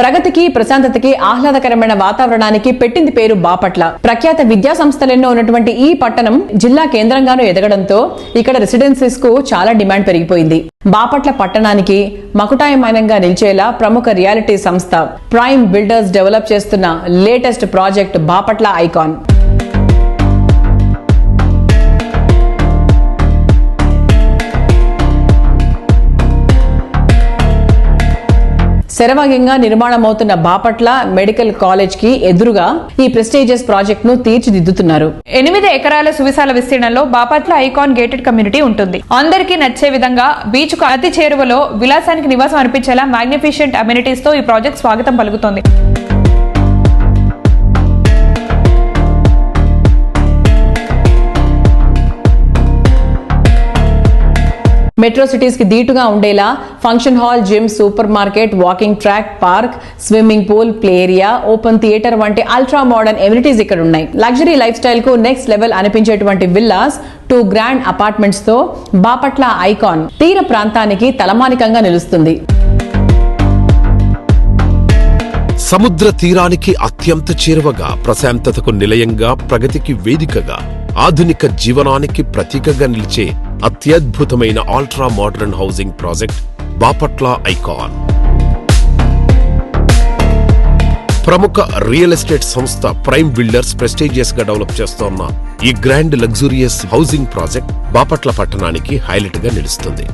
ప్రగతికి ప్రశాంతతకి ఆహ్లాదకరమైన వాతావరణానికి పెట్టింది పేరు బాపట్ల. ప్రఖ్యాత విద్యా సంస్థలెన్నో ఉన్నటువంటి ఈ పట్టణం జిల్లా కేంద్రంగానూ ఎదగడంతో ఇక్కడ రెసిడెన్సీస్కు చాలా డిమాండ్ పెరిగిపోయింది. బాపట్ల పట్టణానికి మకుటాయమానంగా నిలిచేలా ప్రముఖ రియాలిటీ సంస్థ ప్రైమ్ బిల్డర్స్ డెవలప్ చేస్తున్న లేటెస్ట్ ప్రాజెక్ట్ బాపట్ల ఐకాన్. శరవేగంగా నిర్మాణమవుతున్న బాపట్ల మెడికల్ కాలేజ్కి ఎదురుగా ఈ ప్రెస్టేజియస్ ప్రాజెక్ట్ను తీర్చిదిద్దుతున్నారు. ఎనిమిది ఎకరాల సువిశాల విస్తీర్ణంలో బాపట్ల ఐకాన్ గేటెడ్ కమ్యూనిటీ ఉంటుంది. అందరికీ నచ్చే విధంగా బీచ్కు అతి చేరువలో విలాసానికి నివాసం అనిపించేలా మ్యాగ్నిఫిషియంట్ అమ్యూనిటీస్తో ఈ ప్రాజెక్ట్ స్వాగతం పలుకుతోంది. మెట్రో సిటీస్కి ధీటుగా ఉండేలా function hall gym super market walking track park swimming pool play area open theatre వంటి అల్ట్రా మోడర్న్ ఎమ్యూనిటీస్ ఇక్కడ ఉన్నాయి. లగ్జరీ లైఫ్ స్టైల్కు నెక్స్ట్ లెవెల్ అనిపించేటువంటి విల్లాస్ టూ గ్రాండ్ అపార్ట్మెంట్స్తో బాపట్ల ఐకాన్ తీర ప్రాంతానికి తలమానికంగా నిలుస్తుంది. సముద్ర తీరానికి అత్యంత చేరువగా ప్రశాంతతకు నిలయంగా ప్రగతికి వేదికగా ఆధునిక జీవనానికి ప్రతీకగా నిలిచే అత్యద్భుతమైన ultra modern housing project Bapatla Icon. ప్రముఖ రియల్ ఎస్టేట్ సంస్థ ప్రైమ్ బిల్డర్స్ ప్రెస్టీజియస్గా డెవలప్ చేస్తోన్న ఈ grand luxurious housing project Bapatla పట్టణానికి హైలైట్గా నిలుస్తుంది.